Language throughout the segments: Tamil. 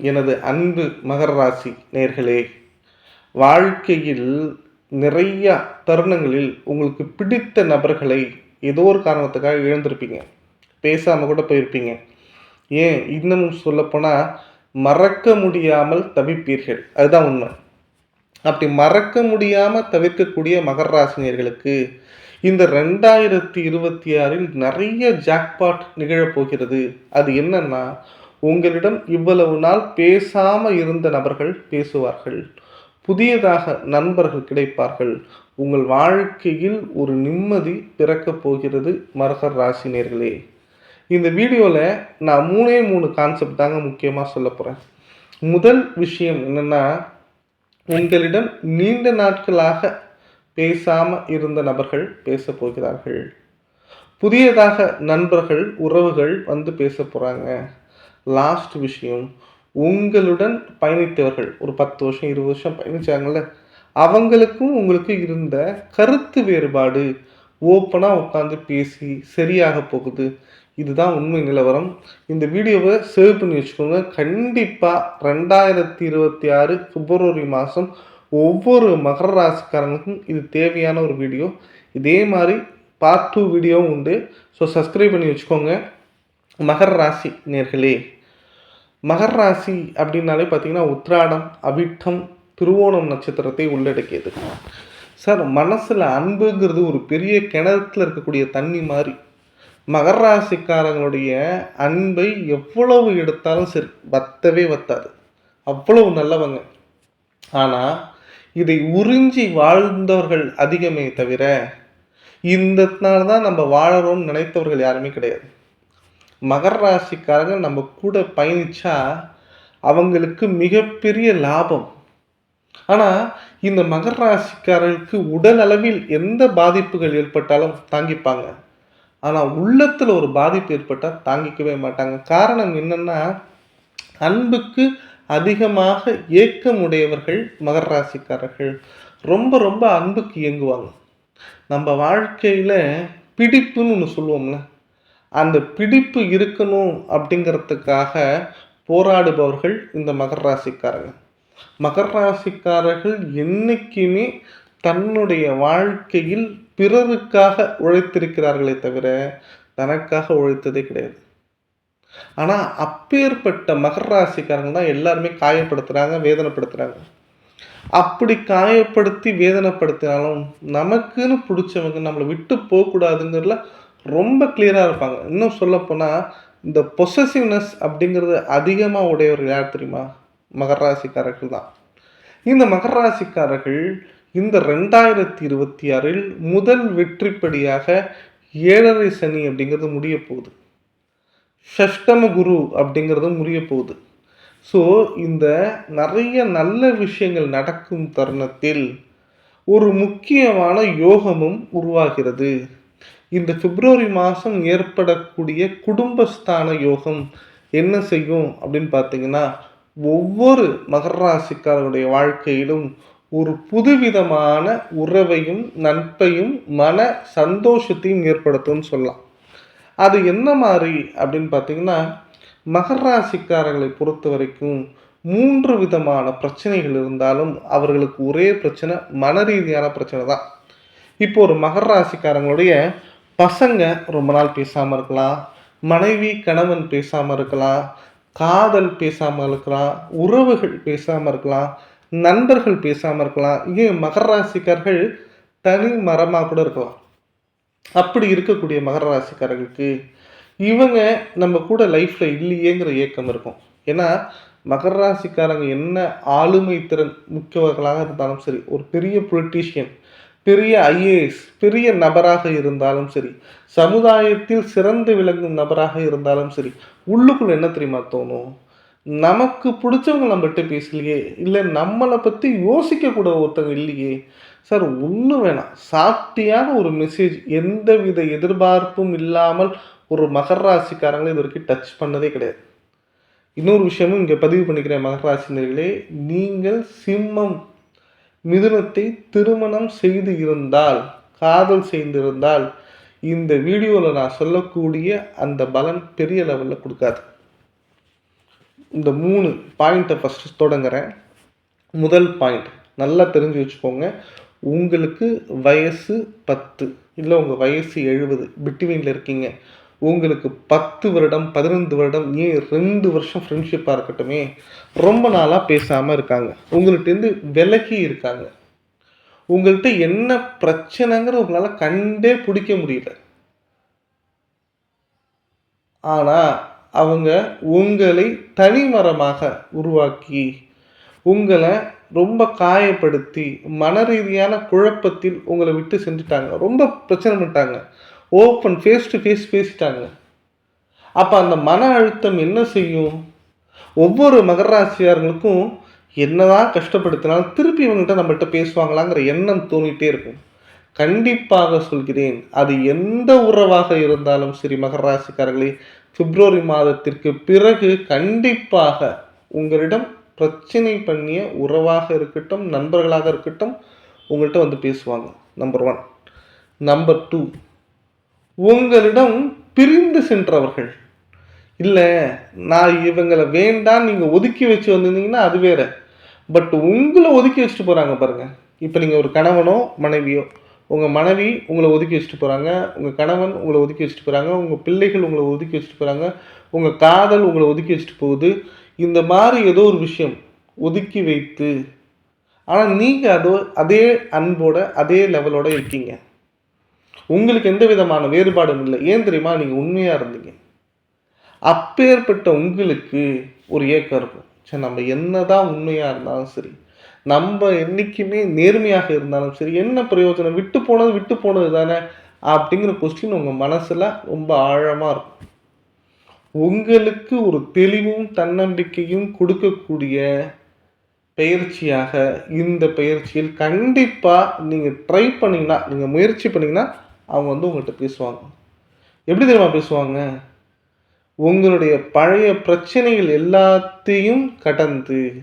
எனது அன்பு மகர ராசி நேர்களே வாழ்க்கையில் நிறைய தருணங்களில் உங்களுக்கு பிடித்த நபர்களை ஏதோ ஒரு காரணத்துக்காக இழந்திருப்பீங்க. பேசாமல் கூட போயிருப்பீங்க. ஏன்? இன்னமும் சொல்லப்போனால் மறக்க முடியாமல் தவிப்பீர்கள். அதுதான் உண்மை. அப்படி மறக்க முடியாமல் தவிர்க்கக்கூடிய மகர ராசினியர்களுக்கு இந்த ரெண்டாயிரத்தி இருபத்தி ஆறில் நிறைய ஜாக்பாட் நிகழப்போகிறது அது என்னன்னா உங்களிடம் இவ்வளவு நாள் பேசாமல் இருந்த நபர்கள் பேசுவார்கள். புதியதாக நண்பர்கள் கிடைப்பார்கள். உங்கள் வாழ்க்கையில் ஒரு நிம்மதி பிறக்கப் போகிறது மரகர் ராசினியர்களே இந்த வீடியோவில் நான் மூணே மூணு கான்செப்ட் தாங்க முக்கியமாக சொல்ல போகிறேன் முதல் விஷயம் என்னென்னா உங்களிடம் நீண்ட நாட்களாக பேசாமல் இருந்த நபர்கள் பேச போகிறார்கள். புதியதாக நண்பர்கள் உறவுகள் வந்து பேச போகிறாங்க லாஸ்ட் விஷயம் உங்களுடன் பயணித்தவர்கள். ஒரு பத்து வருஷம் இருபது வருஷம் பயணிச்சாங்கல்ல. அவங்களுக்கும் உங்களுக்கும் இருந்த கருத்து வேறுபாடு ஓப்பனாக உட்காந்து பேசி சரியாக போகுது. இதுதான் உண்மை நிலவரம். இந்த வீடியோவை சேவ் பண்ணி வச்சுக்கோங்க. கண்டிப்பாக ரெண்டாயிரத்தி இருபத்தி ஆறு பிப்ரவரி மாதம் ஒவ்வொரு மகர ராசிக்காரங்களுக்கும் இது தேவையான ஒரு வீடியோ. இதே மாதிரி பார்ட் டூ வீடியோவும் உண்டு. ஸோ சப்ஸ்கிரைப் பண்ணி வச்சுக்கோங்க. மகர ராசி நேர்களே. மகர ராசி அப்படின்னாலே பார்த்தீங்கன்னா உத்ராடம் அவிட்டம் திருவோணம் நட்சத்திரத்தை உள்ளடக்கியது. சார் மனசில் அன்புங்கிறது ஒரு பெரிய கிணத்துல இருக்கக்கூடிய தண்ணி மாதிரி. மகர ராசிக்காரங்களுடைய அன்பை எவ்வளவு எடுத்தாலும் சரி வத்தவே வத்தாது. அவ்வளவு நல்லவங்க. ஆனால் இதை உறிஞ்சி வாழ்ந்தவர்கள் அதிகமே தவிர இந்த நாள் தான் நம்ம வாழறோம்னு நினைத்தவர்கள் யாருமே கிடையாது. மகர ராசிக்காரங்க நம்ம கூட பயணித்தா அவங்களுக்கு மிகப்பெரிய லாபம். ஆனால் இந்த மகர ராசிக்காரர்களுக்கு உடல் அளவில் எந்த பாதிப்புகள் ஏற்பட்டாலும் தாங்கிப்பாங்க. ஆனால் உள்ளத்தில் ஒரு பாதிப்பு ஏற்பட்டால் தாங்கிக்கவே மாட்டாங்க. காரணம் என்னென்னா அன்புக்கு அதிகமாக ஏக்கமுடையவர்கள் மகர ராசிக்காரர்கள். ரொம்ப ரொம்ப அன்புக்கு இயங்குவாங்க. நம்ம வாழ்க்கையில் பிடிப்புன்னு ஒன்று சொல்லுவோம்ல. அந்த பிடிப்பு இருக்கணும் அப்படிங்கிறதுக்காக போராடுபவர்கள் இந்த மகர ராசிக்காரங்க. மகர ராசிக்காரர்கள் என்றைக்குமே தன்னுடைய வாழ்க்கையில் பிறருக்காக உழைத்திருக்கிறார்களே தவிர தனக்காக உழைத்ததே கிடையாது. ஆனால் அப்பேற்பட்ட மகர ராசிக்காரங்க தான் எல்லாருமே காயப்படுத்துகிறாங்க வேதனைப்படுத்துகிறாங்க அப்படி காயப்படுத்தி வேதனைப்படுத்தினாலும் நமக்குன்னு பிடிச்சவங்க நம்மளை விட்டு போகக்கூடாதுங்கிறதுல ரொம்ப கிளியராக இருப்பாங்க. இன்னும் சொல்லப்போனால் இந்த பொசசிவ்னஸ் அப்படிங்கிறது அதிகமாக உடையவர்கள் யார் தெரியுமா? மகராசிக்காரர்கள் தான். இந்த மகராசிக்காரர்கள் இந்த ரெண்டாயிரத்தி இருபத்தி ஆறில் முதல் வெற்றிப்படியாக ஏழரை சனி அப்படிங்கிறது முடிய போகுது. ஷஷ்டம குரு அப்படிங்கிறது முடிய போகுது. ஸோ இந்த நிறைய நல்ல விஷயங்கள் நடக்கும் தருணத்தில் ஒரு முக்கியமான யோகமும் உருவாகிறது. இந்த பிப்ரவரி மாதம் ஏற்படக்கூடிய குடும்பஸ்தான யோகம் என்ன செய்யும் அப்படின்னு பார்த்தீங்கன்னா ஒவ்வொரு மகர ராசிக்காரருடைய வாழ்க்கையிலும் ஒரு புதுவிதமான உறவையும் நட்பையும் மன சந்தோஷத்தையும் ஏற்படுத்தும்னு சொல்லலாம். அது என்ன மாதிரி அப்படின்னு பார்த்தீங்கன்னா மகர ராசிக்காரர்களை பொறுத்த வரைக்கும் மூன்று விதமான பிரச்சனைகள் இருந்தாலும் அவர்களுக்கு ஒரே பிரச்சனை மன ரீதியான பிரச்சனை தான் இப்போ ஒரு மகர ராசிக்காரங்களுடைய பசங்க ரொம்ப நாள் பேசாமல் இருக்கலாம். மனைவி கணவன் பேசாமல் இருக்கலாம். காதல் பேசாமல் இருக்கலாம். உறவுகள் பேசாமல் இருக்கலாம். நண்பர்கள் பேசாமல் இருக்கலாம். ஏன் மகர ராசிக்காரர்கள் தனி மரமாக கூட இருக்கலாம். அப்படி இருக்கக்கூடிய மகர ராசிக்காரர்களுக்கு இவங்க நம்ம கூட லைஃப்பில் இல்லையேங்கிற ஏக்கம் இருக்கும். ஏன்னா மகர ராசிக்காரங்க என்ன ஆளுமை திறன் முக்கியவர்களாக இருந்தாலும் சரி ஒரு பெரிய பொலிட்டீஷியன் பெரிய ஐஏஎஸ் பெரிய நபராக இருந்தாலும் சரி சமுதாயத்தில் சிறந்து விளங்கும் நபராக இருந்தாலும் சரி உள்ளுக்குள்ள என்ன தெரியுமா தோணும்? நமக்கு பிடிச்சவங்க நம்மகிட்ட பேசலையே இல்லை நம்மளை பற்றி யோசிக்கக்கூட ஒருத்தவங்க இல்லையே. சார் ஒன்றும் வேணாம். சாப்பிட்டியான ஒரு மெசேஜ் எந்த வித எதிர்பார்ப்பும் இல்லாமல் ஒரு மகர ராசிக்காரங்களை இது வரைக்கும் டச் பண்ணதே கிடையாது. இன்னொரு விஷயமும் இங்கே பதிவு பண்ணிக்கிறேன் மகர ராசினர்களே நீங்கள் சிம்மம். மிதுனத்தை திருமணம் செய்து இருந்தால் காதல் செய்திருந்தால் இந்த வீடியோவில் நான் சொல்லக்கூடிய அந்த பலன் பெரிய லெவலில் கொடுக்காது. இந்த மூணு பாயிண்ட்டை ஃபஸ்ட்டு தொடங்குறேன். முதல் பாயிண்ட் நல்லா தெரிஞ்சு வச்சுக்கோங்க. உங்களுக்கு வயசு பத்து இல்லை உங்கள் வயசு எழுபது பிட்வீனில் இருக்கீங்க. உங்களுக்கு பத்து வருடம் பதினைந்து வருடம் ஏன் ரெண்டு வருஷம் ஃப்ரெண்ட்ஷிப்பாக இருக்கட்டுமே ரொம்ப நாளாக பேசாமல் இருக்காங்க. உங்கள்கிட்டேருந்து விலகி இருக்காங்க. உங்கள்கிட்ட என்ன பிரச்சனைங்கிற உங்களால் கண்டே பிடிக்க முடியல. ஆனால் அவங்க உங்களை தனிமரமாக உருவாக்கி உங்களை ரொம்ப காயப்படுத்தி மன ரீதியான குழப்பத்தில் உங்களை விட்டு செஞ்சுட்டாங்க. ரொம்ப பிரச்சனை பண்ணிட்டாங்க. ஓப்பன் ஃபேஸ் டு ஃபேஸ் பேசிட்டாங்க. அப்போ அந்த மன அழுத்தம் என்ன செய்யும்? ஒவ்வொரு மகராசியார்களுக்கும் என்னதான் கஷ்டப்படுத்தினாலும் திருப்பி இவங்கள்ட்ட நம்மள்கிட்ட பேசுவாங்களாங்கிற எண்ணம் தோணிகிட்டே இருக்கும். கண்டிப்பாக சொல்கிறேன் அது எந்த உறவாக இருந்தாலும் சரி மகராசிக்காரர்களே பிப்ரவரி மாதத்திற்கு பிறகு கண்டிப்பாக உங்களிடம் பிரச்சனை பண்ணிய உறவாக இருக்கட்டும் நண்பர்களாக இருக்கட்டும் உங்கள்கிட்ட வந்து பேசுவாங்க. நம்பர் ஒன் நம்பர் டூ உங்களிடம் பிரிந்து சென்றவர்கள். இல்லை நான் இவங்களை வேண்டாம் நீங்கள் ஒதுக்கி வச்சு வந்திருந்தீங்கன்னா அது வேற. பட் உங்களை ஒதுக்கி வச்சுட்டு போகிறாங்க பாருங்கள் இப்போ நீங்கள் ஒரு கணவனோ மனைவியோ உங்கள் மனைவி உங்களை ஒதுக்கி வச்சுட்டு போகிறாங்க உங்கள் கணவன் உங்களை ஒதுக்கி வச்சுட்டு போகிறாங்க உங்கள் பிள்ளைகள் உங்களை ஒதுக்கி வச்சுட்டு போகிறாங்க உங்கள் காதல் உங்களை ஒதுக்கி வச்சுட்டு போகுது. இந்த மாதிரி ஏதோ ஒரு விஷயம் ஒதுக்கி வைத்து ஆனால் நீங்கள் அதோ அதே அன்போட அதே லெவலோட இருக்கீங்க. உங்களுக்கு எந்த விதமான வேறுபாடும் இல்லை. ஏன் தெரியுமா? நீங்கள் உண்மையாக இருந்தீங்க. அப்பேற்பட்ட உங்களுக்கு ஒரு ஏக்கம் இருக்கும். சரி நம்ம என்னதான் உண்மையாக இருந்தாலும் சரி நம்ம என்றைக்குமே நேர்மையாக இருந்தாலும் சரி என்ன பிரயோஜனம்? விட்டு போனது விட்டு போனது தானே அப்படிங்கிற கொஸ்டின் உங்கள் மனசில் ரொம்ப ஆழமாக இருக்கும். உங்களுக்கு ஒரு தெளிவும் தன்னம்பிக்கையும் கொடுக்கக்கூடிய பயிற்சியாக இந்த பயிற்சியில் கண்டிப்பாக நீங்கள் ட்ரை பண்ணிங்கன்னா நீங்கள் முயற்சி பண்ணிங்கன்னா அவங்க வந்து உங்கள்கிட்ட பேசுவாங்க. எப்படி தெரியுமா பேசுவாங்க? உங்களுடைய பழைய பிரச்சனைகள் எல்லாத்தையும் கடந்து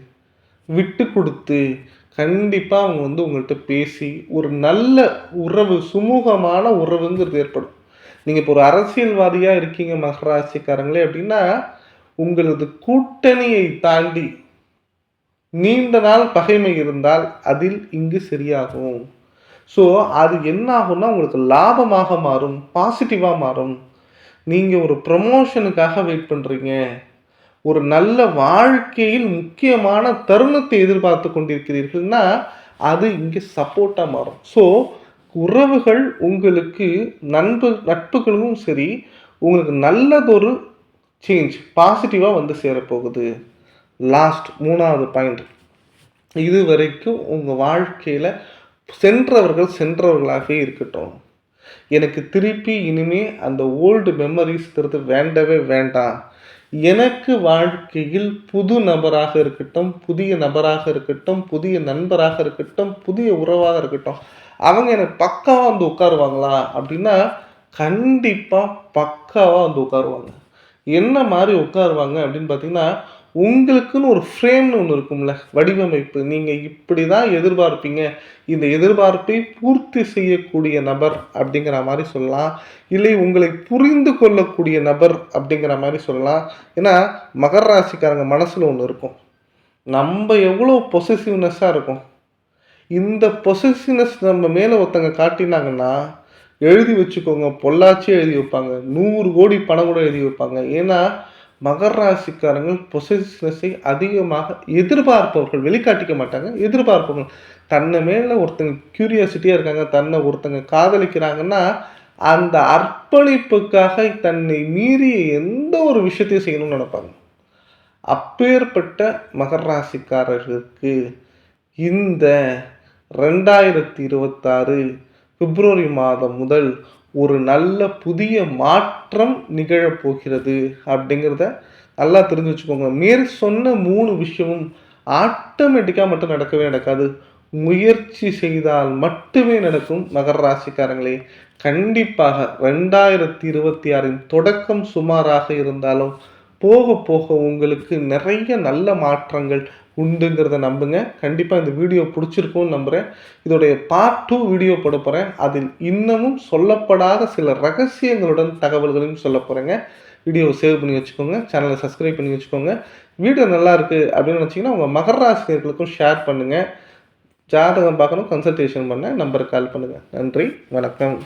விட்டு கொடுத்து கண்டிப்பாக அவங்க வந்து உங்கள்கிட்ட பேசி ஒரு நல்ல உறவு சுமூகமான உறவுங்கிறது ஏற்படும். நீங்கள் இப்போ ஒரு அரசியல்வாதியாக இருக்கீங்க மகராசிக்காரங்களே அப்படின்னா உங்களது கூட்டணியை தாண்டி நீண்ட நாள் பகைமை இருந்தால் அதில் இங்கு சரியாகும். ஸோ அது என்ன ஆகும்னா உங்களுக்கு லாபமாக மாறும் பாசிட்டிவாக மாறும். நீங்கள் ஒரு ப்ரமோஷனுக்காக வெயிட் பண்ணுறீங்க ஒரு நல்ல வாழ்க்கையில் முக்கியமான தருணத்தை எதிர்பார்த்து கொண்டிருக்கிறீர்கள்னா அது இங்கே சப்போர்ட்டாக மாறும். ஸோ உறவுகள் உங்களுக்கு நண்பு நட்புகளும் சரி உங்களுக்கு நல்லதொரு சேஞ்ச் பாசிட்டிவாக வந்து சேரப்போகுது. லாஸ்ட் மூணாவது பாயிண்ட் இது வரைக்கும் உங்கள் வாழ்க்கையில் சென்றவர்கள் சென்றவர்களாகவே இருக்கட்டும். எனக்கு திருப்பி இனிமே அந்த ஓல்டு மெமரிஸ்ங்கிறது வேண்டவே வேண்டாம். எனக்கு வாழ்க்கையில் புது நபராக இருக்கட்டும் புதிய நபராக இருக்கட்டும் புதிய நண்பராக இருக்கட்டும் புதிய உறவாக இருக்கட்டும். அவங்க எனக்கு பக்காவாக வந்து உட்காருவாங்களா? அப்படின்னா கண்டிப்பாக பக்காவாக வந்து உட்காருவாங்க. என்ன மாதிரி உட்காருவாங்க அப்படின்னு பார்த்தீங்கன்னா உங்களுக்குன்னு ஒரு ஃப்ரேம்னு ஒன்று இருக்கும்ல வடிவமைப்பு. நீங்கள் இப்படி தான் எதிர்பார்ப்பீங்க. இந்த எதிர்பார்ப்பை பூர்த்தி செய்யக்கூடிய நபர் அப்படிங்கிற மாதிரி சொல்லலாம். இல்லை உங்களை புரிந்து கொள்ளக்கூடிய நபர் அப்படிங்கிற மாதிரி சொல்லலாம். ஏன்னா மகர ராசிக்காரங்க மனசில் ஒன்று இருக்கும். நம்ம எவ்வளோ பொசசிவ்னஸ்ஸாக இருக்கும். இந்த பொசசிவ்னஸ் நம்ம மேலே ஒருத்தங்க காட்டினாங்கன்னா எழுதி வச்சுக்கோங்க பொள்ளாச்சி எழுதி வைப்பாங்க. நூறு கோடி பணம் கூட எழுதி வைப்பாங்க. ஏன்னா மகர ராசிக்காரங்கள் பொசிஷனஸை அதிகமாக எதிர்பார்ப்பவர்கள் வெளிக்காட்டிக்க மாட்டாங்க. எதிர்பார்ப்பவர்கள். தன்னை மேலே ஒருத்தங்க க்யூரியாசிட்டியாக இருக்காங்க தன்னை ஒருத்தங்க காதலிக்கிறாங்கன்னா அந்த அர்ப்பணிப்புக்காக தன்னை மீறிய எந்த ஒரு விஷயத்தையும் செய்யணும்னு நினைப்பாங்க. அப்பேற்பட்ட மகர ராசிக்காரர்களுக்கு இந்த ரெண்டாயிரத்தி இருபத்தாறு பிப்ரவரி மாதம் முதல் ஒரு நல்ல புதிய மாற்றம் நிகழப்போகிறது அப்படிங்கிறத நல்லா தெரிஞ்சு வச்சுக்கோங்க. மேற் சொன்ன மூணு விஷயமும் ஆட்டோமேட்டிக்காக மட்டும் நடக்கவே நடக்காது. முயற்சி செய்தால் மட்டுமே நடக்கும் மகர ராசிக்காரங்களே. கண்டிப்பாக ரெண்டாயிரத்தி இருபத்தி ஆறின் தொடக்கம் சுமாராக இருந்தாலும் போக போக உங்களுக்கு நிறைய நல்ல மாற்றங்கள் உண்டுங்கிறத நம்புங்க. கண்டிப்பாக இந்த வீடியோ பிடிச்சிருக்கும்னு நம்புகிறேன் இதோடைய பார்ட் டூ வீடியோ போட போகிறேன் அதில் இன்னமும் சொல்லப்படாத சில ரகசியங்களுடன் தகவல்களையும் சொல்ல போகிறேங்க வீடியோவை சேவ் பண்ணி வச்சுக்கோங்க. சேனலை சப்ஸ்கிரைப் பண்ணி வச்சுக்கோங்க. வீடியோ நல்லா இருக்குது அப்படின்னு நினச்சிங்கன்னா உங்கள் மகர ராசினியர்களுக்கும் ஷேர் பண்ணுங்கள் ஜாதகம் பார்க்கணும் கன்சல்டேஷன் பண்ண நம்பருக்கு கால் பண்ணுங்கள் நன்றி வணக்கம்.